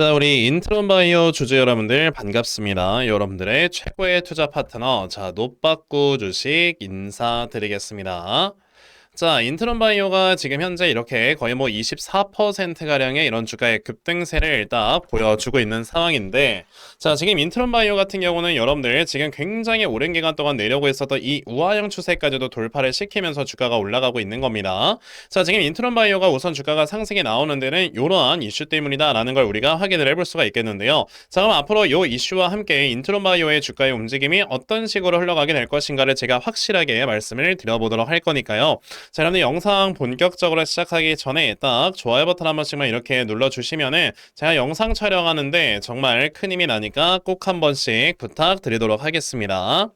자, 우리 인트론 바이오 주주 여러분들 반갑습니다. 여러분들의 최고의 투자 파트너, 자, 노빠꾸 주식 인사드리겠습니다. 자, 인트론 바이오가 지금 현재 이렇게 거의 뭐 24%가량의 이런 주가의 급등세를 일단 보여주고 있는 상황인데, 자, 지금 인트론 바이오 같은 경우는 여러분들 지금 굉장히 오랜 기간 동안 내려오고 있었던 이 우하형 추세까지도 돌파를 시키면서 주가가 올라가고 있는 겁니다. 자, 지금 인트론 바이오가 우선 주가가 상승이 나오는 데는 이러한 이슈 때문이다라는 걸 우리가 확인을 해볼 수가 있겠는데요. 자, 그럼 앞으로 이 이슈와 함께 인트론 바이오의 주가의 움직임이 어떤 식으로 흘러가게 될 것인가를 제가 확실하게 말씀을 드려보도록 할 거니까요. 자, 여러분들 영상 본격적으로 시작하기 전에 딱 좋아요 버튼 한 번씩만 이렇게 눌러주시면은 제가 영상 촬영하는데 정말 큰 힘이 나니까 꼭 한 번씩 부탁드리도록 하겠습니다.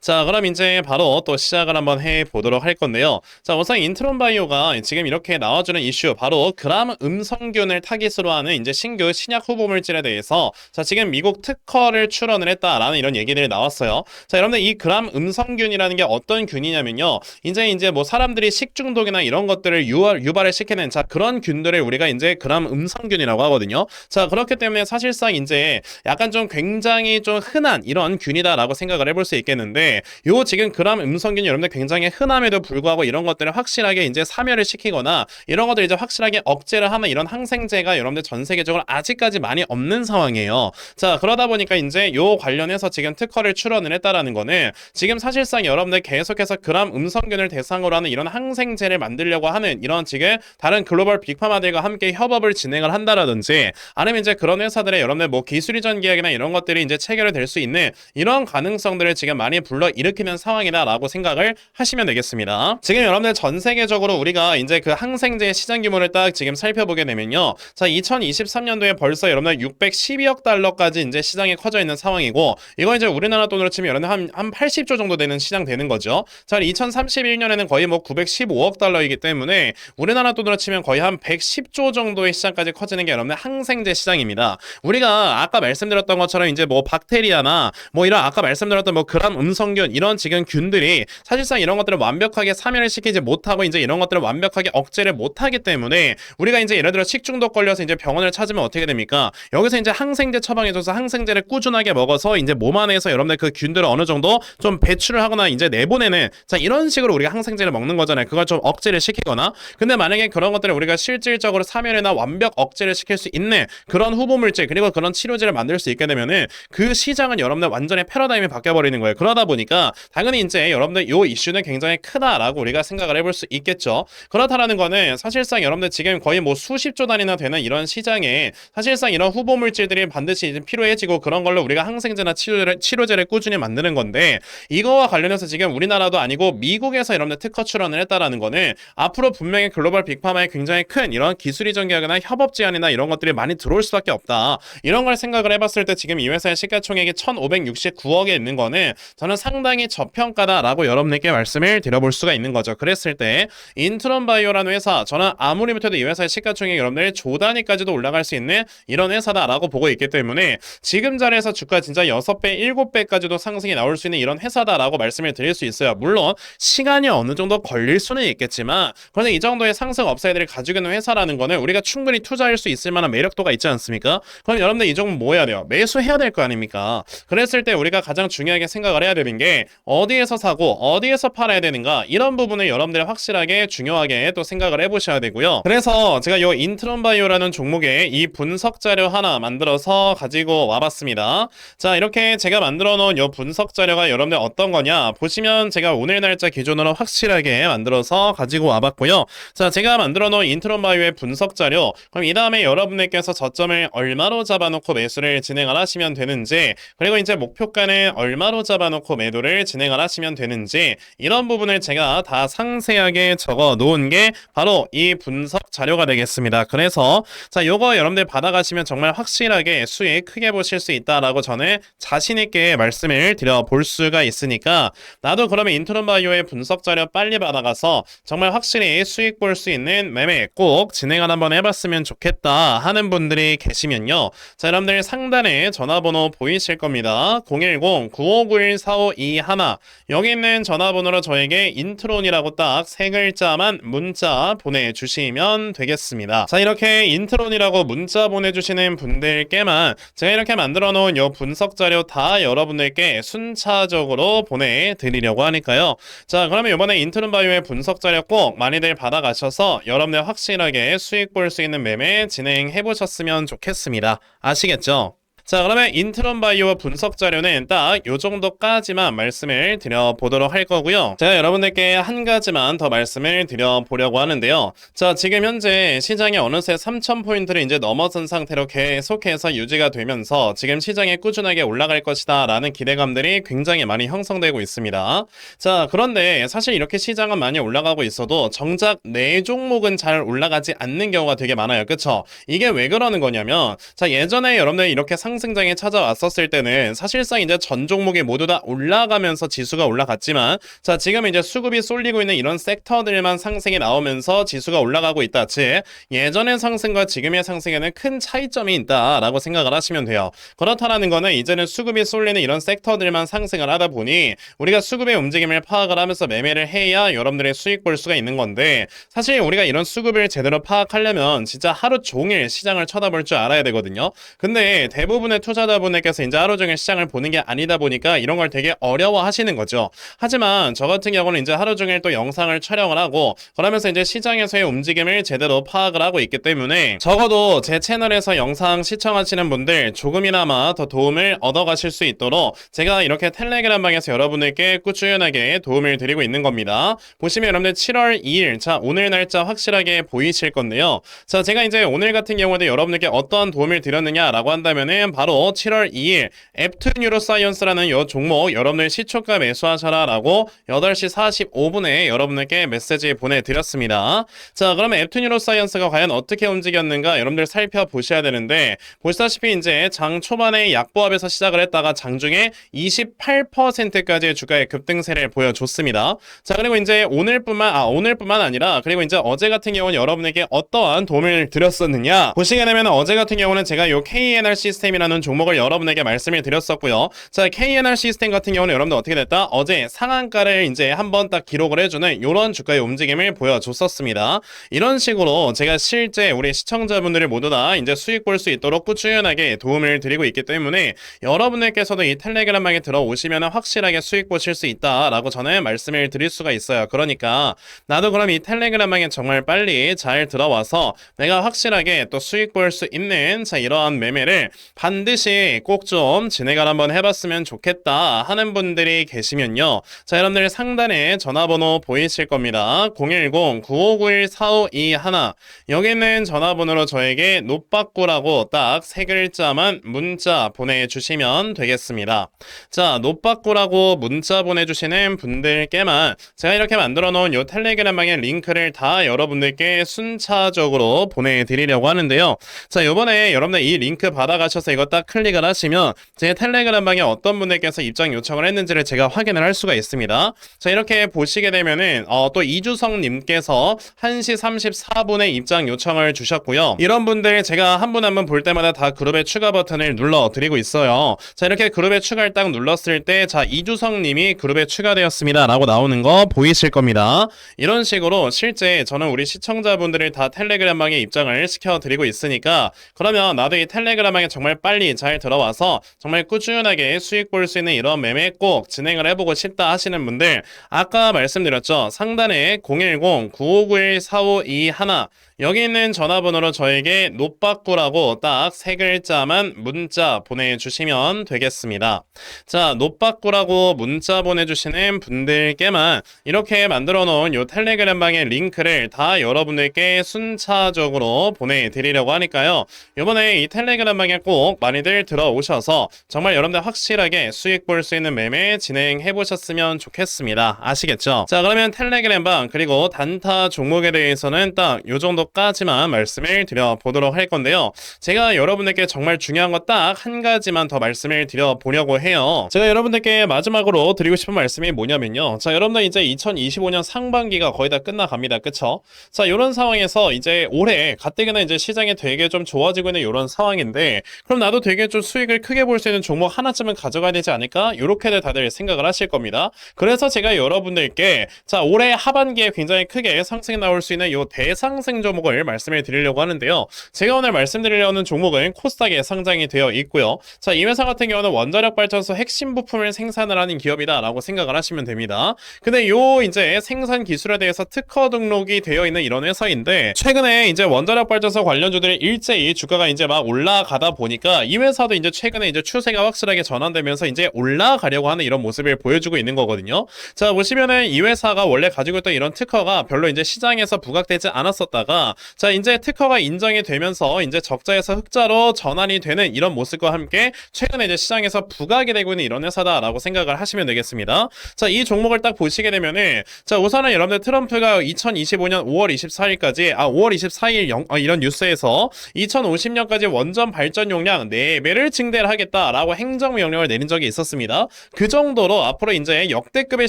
자, 그럼 이제 바로 또 시작을 한번 해 보도록 할 건데요. 자, 우선 인트론 바이오가 지금 이렇게 나와주는 이슈, 바로 그람 음성균을 타깃으로 하는 이제 신규 신약 후보 물질에 대해서 자, 지금 미국 특허를 출원을 했다라는 이런 얘기들이 나왔어요. 자, 여러분들 이 그람 음성균이라는 게 어떤 균이냐면요. 이제 이제 뭐 사람들이 식중독이나 이런 것들을 유발, 유발을 시키는 자, 그런 균들을 우리가 이제 그람 음성균이라고 하거든요. 자, 그렇기 때문에 사실상 이제 약간 좀 굉장히 좀 흔한 이런 균이다라고 생각을 해볼 수 있겠는데 요 지금 그람 음성균이 여러분들 굉장히 흔함에도 불구하고 이런 것들을 확실하게 이제 사멸을 시키거나 이런 것들 이제 확실하게 억제를 하는 이런 항생제가 여러분들 전 세계적으로 아직까지 많이 없는 상황이에요. 자, 그러다 보니까 이제 요 관련해서 지금 특허를 출원을 했다라는 거는 지금 사실상 여러분들 계속해서 그람 음성균을 대상으로 하는 이런 항생제를 만들려고 하는 이런 지금 다른 글로벌 빅파마들과 함께 협업을 진행을 한다라든지 아니면 이제 그런 회사들의 여러분들 뭐 기술 이전 계약이나 이런 것들이 이제 체결될 수 있는 이런 가능성들을 지금 많이 불러 일으키는 상황이다라고 생각을 하시면 되겠습니다. 지금 여러분들 전 세계적으로 우리가 이제 그 항생제 시장 규모를 딱 지금 살펴보게 되면요. 자, 2023년도에 벌써 여러분들 612억 달러까지 이제 시장에 커져 있는 상황이고 이거 이제 우리나라 돈으로 치면 여러분들 한, 한 80조 정도 되는 시장 되는 거죠. 자, 2031년에는 거의 뭐 915억 달러이기 때문에 우리나라 돈으로 치면 거의 한 110조 정도의 시장까지 커지는 게 여러분들 항생제 시장입니다. 우리가 아까 말씀드렸던 것처럼 이제 뭐 박테리아나 뭐 이런 아까 말씀드렸던 뭐 그람 음성균 이런 지금 균들이 사실상 이런 것들을 완벽하게 사멸을 시키지 못하고 이제 이런 것들을 완벽하게 억제를 못하기 때문에 우리가 이제 예를 들어 식중독 걸려서 이제 병원을 찾으면 어떻게 됩니까? 여기서 이제 항생제 처방해줘서 항생제를 꾸준하게 먹어서 이제 몸 안에서 여러분들 그 균들을 어느 정도 좀 배출을 하거나 이제 내보내는 자 이런 식으로 우리가 항생제를 먹는 거잖아요. 그걸 좀 억제를 시키거나 근데 만약에 그런 것들을 우리가 실질적으로 사멸이나 완벽 억제를 시킬 수 있는 그런 후보 물질 그리고 그런 치료제를 만들 수 있게 되면은 그 시장은 여러분들 완전히 패러다임이 바뀌어 버리는 거예요. 그러다 보니까 당연히 이제 여러분들 요 이슈는 굉장히 크다라고 우리가 생각을 해볼 수 있겠죠. 그렇다라는 거는 사실상 여러분들 지금 거의 뭐 수십조 단위나 되는 이런 시장에 사실상 이런 후보 물질들이 반드시 필요해지고 그런 걸로 우리가 항생제나 치료제를, 치료제를 꾸준히 만드는 건데 이거와 관련해서 지금 우리나라도 아니고 미국에서 여러분들 특허 출원을 했다라는 거는 앞으로 분명히 글로벌 빅파마에 굉장히 큰 이런 기술 이전 계약이나 협업 제안이나 이런 것들이 많이 들어올 수밖에 없다. 이런 걸 생각을 해봤을 때 지금 이 회사의 시가총액이 1,569억에 있는 거는 저는 상당히 저평가다라고 여러분에게 말씀을 드려볼 수가 있는 거죠. 그랬을 때 인트론 바이오라는 회사 저는 아무리 못해도 이 회사의 시가총액 여러분들 조 단위까지도 올라갈 수 있는 이런 회사다라고 보고 있기 때문에 지금 자리에서 주가 진짜 6배, 7배까지도 상승이 나올 수 있는 이런 회사다라고 말씀을 드릴 수 있어요. 물론 시간이 어느 정도 걸릴 수는 있겠지만 그런데 이 정도의 상승 업사이드를 가지고 있는 회사라는 거는 우리가 충분히 투자할 수 있을 만한 매력도가 있지 않습니까? 그럼 여러분들 이 정도 뭐 해야 돼요? 매수해야 될 거 아닙니까? 그랬을 때 우리가 가장 중요하게 생각을 해야 되는 게 어디에서 사고 어디에서 팔아야 되는가 이런 부분을 여러분들이 확실하게 중요하게 또 생각을 해보셔야 되고요. 그래서 제가 이 인트론 바이오라는 종목에 이 분석 자료 하나 만들어서 가지고 와봤습니다. 자 이렇게 제가 만들어 놓은 이 분석 자료가 여러분들 어떤 거냐 보시면 제가 오늘 날짜 기준으로 확실하게 만들어 서 가지고 와봤고요. 자 제가 만들어 놓은 인트론 바이오의 분석 자료 그럼 이 다음에 여러분들께서 저점을 얼마로 잡아놓고 매수를 진행을 하시면 되는지 그리고 이제 목표가는 얼마로 잡아놓고 매도를 진행을 하시면 되는지 이런 부분을 제가 다 상세하게 적어 놓은 게 바로 이 분석 자료가 되겠습니다. 그래서 자 요거 여러분들 받아가시면 정말 확실하게 수익 크게 보실 수 있다라고 저는 자신 있게 말씀을 드려 볼 수가 있으니까 나도 그러면 인트론 바이오의 분석 자료 빨리 받아가서 들어와서 정말 확실히 수익 볼 수 있는 매매 꼭 진행을 한번 해봤으면 좋겠다 하는 분들이 계시면요. 자, 여러분들 상단에 전화번호 보이실 겁니다. 010-9591-4521 여기 있는 전화번호로 저에게 인트론이라고 딱 세 글자만 문자 보내주시면 되겠습니다. 자, 이렇게 인트론이라고 문자 보내주시는 분들께만 제가 이렇게 만들어 놓은 요 분석 자료 다 여러분들께 순차적으로 보내드리려고 하니까요. 자, 그러면 이번에 인트론 바이오의 분석 자료 꼭 많이들 받아가셔서 여러분들 확실하게 수익 볼 수 있는 매매 진행해 보셨으면 좋겠습니다. 아시겠죠? 자, 그러면 인트론 바이오 분석 자료는 딱 요 정도까지만 말씀을 드려보도록 할 거고요. 제가 여러분들께 한 가지만 더 말씀을 드려보려고 하는데요. 자, 지금 현재 시장이 어느새 3,000포인트를 이제 넘어선 상태로 계속해서 유지가 되면서 지금 시장에 꾸준하게 올라갈 것이다 라는 기대감들이 굉장히 많이 형성되고 있습니다. 자, 그런데 사실 이렇게 시장은 많이 올라가고 있어도 정작 내 종목은 잘 올라가지 않는 경우가 되게 많아요. 그쵸? 이게 왜 그러는 거냐면, 자, 예전에 여러분들 이렇게 상승장에 찾아왔었을 때는 사실상 이제 전 종목이 모두 다 올라가면서 지수가 올라갔지만, 자, 지금 이제 수급이 쏠리고 있는 이런 섹터들만 상승이 나오면서 지수가 올라가고 있다. 즉, 예전의 상승과 지금의 상승에는 큰 차이점이 있다라고 생각을 하시면 돼요. 그렇다라는 거는 이제는 수급이 쏠리는 이런 섹터들만 상승을 하다 보니 우리가 수급의 움직임을 파악을 하면서 매매를 해야 여러분들의 수익 볼 수가 있는 건데 사실 우리가 이런 수급을 제대로 파악하려면 진짜 하루 종일 시장을 쳐다볼 줄 알아야 되거든요. 근데 대부분 의 투자자분들께서 이제 하루 종일 시장을 보는 게 아니다 보니까 이런 걸 되게 어려워 하시는 거죠. 하지만 저 같은 경우는 이제 하루 종일 또 영상을 촬영을 하고 그러면서 이제 시장에서의 움직임을 제대로 파악을 하고 있기 때문에 적어도 제 채널에서 영상 시청하시는 분들 조금이나마 더 도움을 얻어가실 수 있도록 제가 이렇게 텔레그램 방에서 여러분들께 꾸준하게 도움을 드리고 있는 겁니다. 보시면 여러분들 7월 2일 자 오늘 날짜 확실하게 보이실 건데요. 자 제가 이제 오늘 같은 경우에도 여러분들께 어떠한 도움을 드렸느냐라고 한다면은 바로 7월 2일 앱툰 뉴로사이언스라는 요 종목 여러분들 시초가 매수하셔라라고 8시 45분에 여러분들께 메시지 보내드렸습니다. 자 그러면 앱툰 뉴로사이언스가 과연 어떻게 움직였는가 여러분들 살펴보셔야 되는데 보시다시피 이제 장 초반에 약보합에서 시작을 했다가 장중에 28%까지의 주가의 급등세를 보여줬습니다. 자 그리고 이제 오늘뿐만 아 오늘뿐만 아니라 그리고 이제 어제 같은 경우는 여러분에게 어떠한 도움을 드렸었느냐 보시게 되면 어제 같은 경우는 제가 요 KNR 시스템이라는 종목을 여러분에게 말씀을 드렸었고요. 자 KNR 시스템 같은 경우는 여러분들 어떻게 됐다? 어제 상한가를 이제 한번 딱 기록을 해주는 이런 주가의 움직임을 보여줬었습니다. 이런 식으로 제가 실제 우리 시청자분들이 모두 다 이제 수익 볼 수 있도록 꾸준하게 도움을 드리고 있기 때문에 여러분들께서도 이 텔레그램방에 들어오시면 확실하게 수익 보실 수 있다라고 저는 말씀을 드릴 수가 있어요. 그러니까 나도 그럼 이 텔레그램방에 정말 빨리 잘 들어와서 내가 확실하게 또 수익 볼 수 있는 자 이러한 매매를 반 드시 꼭 좀 진행을 한번 해봤으면 좋겠다 하는 분들이 계시면요. 자 여러분들 상단에 전화번호 보이실 겁니다. 010-9591-4521 여기 있는 전화번호로 저에게 노빠꾸라고 딱 세 글자만 문자 보내주시면 되겠습니다. 자, 노빠꾸라고 문자 보내주시는 분들께만 제가 이렇게 만들어 놓은 요 텔레그램방의 링크를 다 여러분들께 순차적으로 보내드리려고 하는데요. 자, 요번에 여러분들 이 링크 받아가셔서 이거 딱 클릭을 하시면 제 텔레그램 방에 어떤 분들께서 입장 요청을 했는지를 제가 확인을 할 수가 있습니다. 자, 이렇게 보시게 되면은 어, 또 이주성님께서 1시 34분에 입장 요청을 주셨고요. 이런 분들 제가 한 분 한 분 볼 때마다 다 그룹의 추가 버튼을 눌러 드리고 있어요. 자, 이렇게 그룹에 추가를 딱 눌렀을 때, 자, 이주성 님이 그룹에 추가되었습니다. 라고 나오는 거 보이실 겁니다. 이런 식으로 실제 저는 우리 시청자분들을 다 텔레그램 방에 입장을 시켜드리고 있으니까, 그러면 나도 이 텔레그램 방에 정말 빨리 잘 들어와서 정말 꾸준하게 수익 볼 수 있는 이런 매매 꼭 진행을 해보고 싶다 하시는 분들, 아까 말씀드렸죠. 상단에 010-9591-4521 여기 있는 전화번호로 저에게 노빠꾸라고 딱 세 글자만 문자 보내주시면 되겠습니다. 자, 노빠꾸라고 문자 보내주시는 분들께만 이렇게 만들어 놓은 요 텔레그램 방의 링크를 다 여러분들께 순차적으로 보내드리려고 하니까요. 이번에 이 텔레그램 방에 꼭 종목 많이들 들어오셔서 정말 여러분들 확실하게 수익 볼 수 있는 매매 진행해 보셨으면 좋겠습니다. 아시겠죠? 자, 그러면 텔레그램방 그리고 단타 종목에 대해서는 딱 요 정도까지만 말씀을 드려 보도록 할 건데요. 제가 여러분들께 정말 중요한 거딱한 가지만 더 말씀을 드려 보려고 해요. 제가 여러분들께 마지막으로 드리고 싶은 말씀이 뭐냐면요. 자, 여러분들 이제 2025년 상반기가 거의 다 끝나갑니다. 그쵸? 자, 이런 상황에서 이제 올해 가뜩이나 이제 시장이 되게 좀 좋아지고 있는 이런 상황인데 그럼 나도 되게 좀 수익을 크게 볼 수 있는 종목 하나쯤은 가져가야 되지 않을까? 이렇게들 다들 생각을 하실 겁니다. 그래서 제가 여러분들께 자, 올해 하반기에 굉장히 크게 상승이 나올 수 있는 이 대상승 종목을 말씀을 드리려고 하는데요. 제가 오늘 말씀드리려는 종목은 코스닥에 상장이 되어 있고요. 자, 이 회사 같은 경우는 원자력 발전소 핵심 부품을 생산을 하는 기업이다라고 생각을 하시면 됩니다. 근데 요 이제 생산 기술에 대해서 특허 등록이 되어 있는 이런 회사인데 최근에 이제 원자력 발전소 관련주들이 일제히 주가가 이제 막 올라가다 보니까 이 회사도 이제 최근에 이제 추세가 확실하게 전환되면서 이제 올라가려고 하는 이런 모습을 보여주고 있는 거거든요. 자, 보시면은 이 회사가 원래 가지고 있던 이런 특허가 별로 이제 시장에서 부각되지 않았었다가 자, 이제 특허가 인정이 되면서 이제 적자에서 흑자로 전환이 되는 이런 모습과 함께 최근에 이제 시장에서 부각이 되고 있는 이런 회사다라고 생각을 하시면 되겠습니다. 자, 이 종목을 딱 보시게 되면은 자, 우선은 여러분들 트럼프가 2025년 5월 24일까지 아, 5월 24일 영, 어, 이런 뉴스에서 2050년까지 원전 발전 용량 4배를 증대를 하겠다라고 행정 명령을 내린 적이 있었습니다. 그 정도로 앞으로 이제 역대급의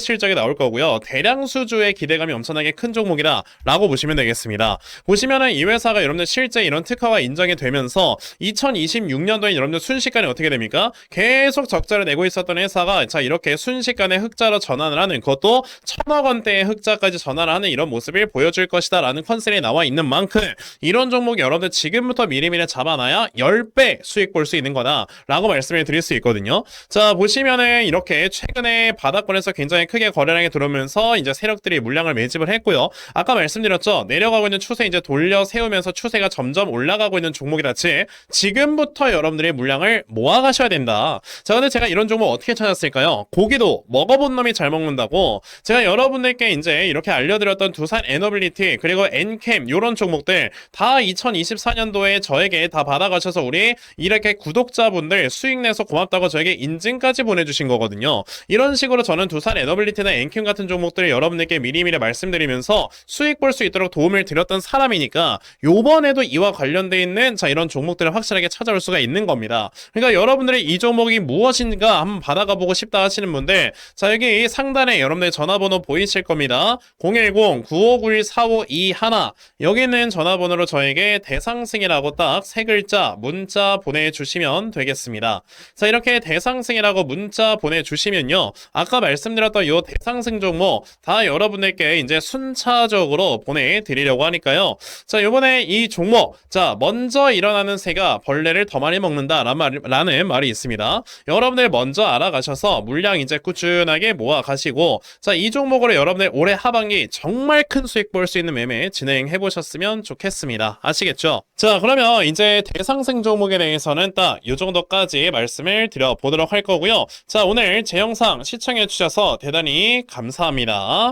실적이 나올 거고요. 대량 수주의 기대감이 엄청나게 큰 종목이다라고 보시면 되겠습니다. 보시면은 이 회사가 여러분들 실제 이런 특허가 인정이 되면서 2026년도에 여러분들 순식간에 어떻게 됩니까? 계속 적자를 내고 있었던 회사가 자 이렇게 순식간에 흑자로 전환을 하는 그것도 천억 원대의 흑자까지 전환을 하는 이런 모습을 보여줄 것이다라는 컨셉이 나와 있는 만큼 이런 종목 여러분들 지금부터 미리미리 잡아놔야 10배 수익 볼 수 있는 거다라고 말씀을 드릴 수 있거든요. 자 보시면은 이렇게 최근에 바닥권에서 굉장히 크게 거래량이 들어오면서 이제 세력들이 물량을 매집을 했고요. 아까 말씀드렸죠. 내려가고 있는 추세 이제 돌려 세우면서 추세가 점점 올라가고 있는 종목이라지 지금부터 여러분들이 물량을 모아가셔야 된다. 자 근데 제가 이런 종목 어떻게 찾았을까요? 고기도 먹어본 놈이 잘 먹는다고 제가 여러분들께 이제 이렇게 알려드렸던 두산 에너빌리티 그리고 엔캠 이런 종목들 다 2024년도에 저에게 다 받아가셔서 우리 이렇게 구독자분들 수익 내서 고맙다고 저에게 인증까지 보내주신 거거든요. 이런 식으로 저는 두산 에너빌리티나 엔캠 같은 종목들을 여러분들께 미리미리 말씀드리면서 수익 볼 수 있도록 도움을 드렸던 사람이니까 요번에도 이와 관련돼 있는 자 이런 종목들을 확실하게 찾아올 수가 있는 겁니다. 그러니까 여러분들이 이 종목이 무엇인가 한번 받아가 보고 싶다 하시는 분들 자 여기 상단에 여러분들 전화번호 보이실 겁니다. 010-9591-4521 여기 있는 전화번호로 저에게 대상승이라고 딱 세 글자 문자 보내 주시면 되겠습니다. 자 이렇게 대상승이라고 문자 보내주시면요. 아까 말씀드렸던 이 대상승 종목 다 여러분들께 이제 순차적으로 보내드리려고 하니까요. 자 요번에 이 종목. 자 먼저 일어나는 새가 벌레를 더 많이 먹는다 라는 말, 라는 말이 있습니다. 여러분들 먼저 알아가셔서 물량 이제 꾸준하게 모아 가시고 자 이 종목으로 여러분들 올해 하반기 정말 큰 수익 볼 수 있는 매매 진행해 보셨으면 좋겠습니다. 아시겠죠? 자 그러면 이제 대상승 종목에 대해서 는 딱 이 정도까지 말씀을 드려 보도록 할 거고요. 자 오늘 제 영상 시청해 주셔서 대단히 감사합니다